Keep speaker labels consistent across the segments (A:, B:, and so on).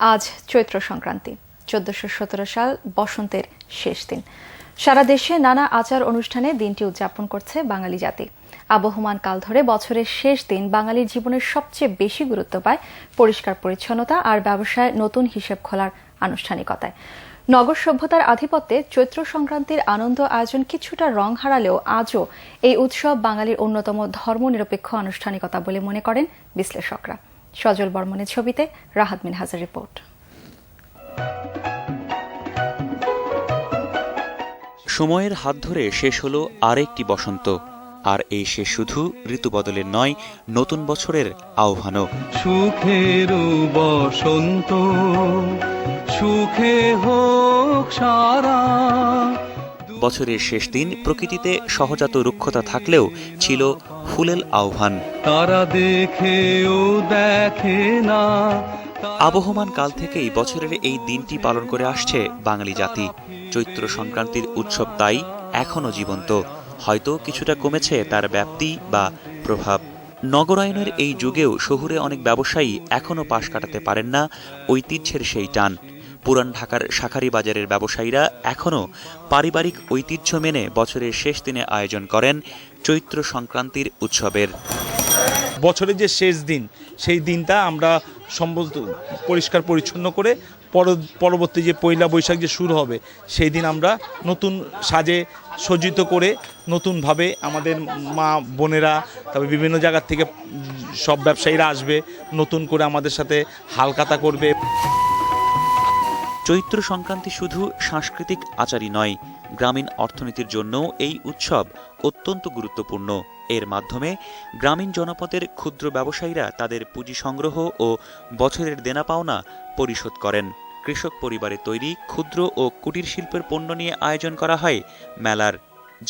A: আজ চৈত্র সংক্রান্তি, চোদ্দশো সতেরো সাল বসন্তের শেষ দিন। সারা দেশে নানা আচার অনুষ্ঠানে দিনটি উদযাপন করছে বাঙালি জাতি। আবহমান কাল ধরে বছরের শেষ দিন বাঙালির জীবনের সবচেয়ে বেশি গুরুত্ব পায় পরিষ্কার পরিচ্ছন্নতা আর ব্যবসায় নতুন হিসেব খোলার আনুষ্ঠানিকতায়। নগর সভ্যতার আধিপত্যে চৈত্র সংক্রান্তির আনন্দ আয়োজন কিছুটা রং হারালেও আজও এই উৎসব বাঙালির অন্যতম ধর্মনিরপেক্ষ আনুষ্ঠানিকতা বলে মনে করেন বিশ্লেষকরা। সজল বর্মনের ছবিতে রাহাত মিনহাজের রিপোর্ট।
B: সময়ের হাত ধরে শেষ হলো আরেকটি বসন্ত আর এই শেষ শুধু ঋতু বদলের নয় নতুন বছরের আহ্বানও।
C: সুখের বসন্ত সুখে হোক সারা
B: বছরের শেষ দিন প্রকৃতিতে সহজাত রুক্ষতা থাকলেও ছিল ফুলেল আহ্বান।
C: তারা দেখেও দেখে না।
B: আবহমান কাল থেকেই বছরের এই দিনটি পালন করে আসছে বাঙালি জাতি। চৈত্র সংক্রান্তির উৎসব তাই এখনও জীবন্ত। হয়তো কিছুটা কমেছে তার ব্যাপ্তি বা প্রভাব। নগরায়নের এই যুগেও শহুরে অনেক ব্যবসায়ী এখনও পাশ কাটাতে পারেন না ঐতিহ্যের সেই টান। পুরান ঢাকার শাখারি বাজারের ব্যবসায়ীরা এখনও পারিবারিক ঐতিহ্য মেনে বছরের শেষ দিনে আয়োজন করেন চৈত্র সংক্রান্তির উৎসবের।
D: বছরের যে শেষ দিন, সেই দিনটা আমরা সম্ভবত পরিষ্কার পরিচ্ছন্ন করে পর- পরবর্তী যে পয়লা বৈশাখ যে শুরু হবে, সেই দিন আমরা নতুন সাজে সজ্জিত করে নতুনভাবে আমাদের মা বোনেরা তবে বিভিন্ন জায়গার থেকে সব ব্যবসায়ীরা আসবে, নতুন করে আমাদের সাথে হালকাতা করবে।
B: চৈত্র সংক্রান্তি শুধু সাংস্কৃতিক আচারই নয়, গ্রামীণ অর্থনীতির জন্যও এই উৎসব অত্যন্ত গুরুত্বপূর্ণ। এর মাধ্যমে গ্রামীণ জনপদের ক্ষুদ্র ব্যবসায়ীরা তাদের পুঁজি সংগ্রহ ও বছরের দেনা পাওনা পরিশোধ করেন। কৃষক পরিবারে তৈরি ক্ষুদ্র ও কুটির শিল্পের পণ্য নিয়ে আয়োজন করা হয় মেলার,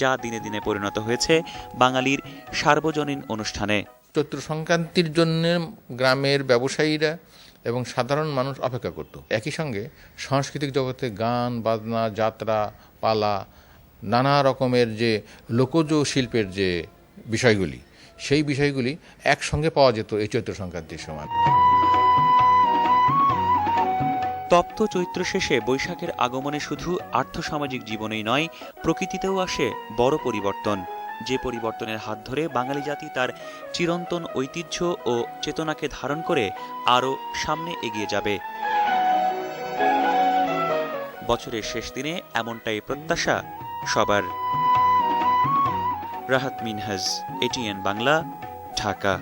B: যা দিনে দিনে পরিণত হয়েছে বাঙালির সার্বজনীন অনুষ্ঠানে।
E: চৈত্র সংক্রান্তির জন্য গ্রামের ব্যবসায়ীরা এবং সাধারণ মানুষ অপেক্ষা করত। একই সঙ্গে সাংস্কৃতিক জগতে গান, বাজনা, যাত্রা, পালা, নানা রকমের যে লোকজ শিল্পের যে বিষয়গুলি, সেই বিষয়গুলি একসঙ্গে পাওয়া যেত এই চৈত্র সংক্রান্তির সময়।
B: তপ্ত চৈত্র শেষে বৈশাখের আগমনে শুধু আর্থসামাজিক জীবনেই নয়, প্রকৃতিতেও আসে বড় পরিবর্তন। যে পরিবর্তনের হাত ধরে বাঙালি জাতি তার চিরন্তন ঐতিহ্য ও চেতনাকে ধারণ করে আরও সামনে এগিয়ে যাবে। বছরের শেষ দিনে এমনটাই প্রত্যাশা সবার। রাহাত মিনহাজ, এটিএন বাংলা, ঢাকা।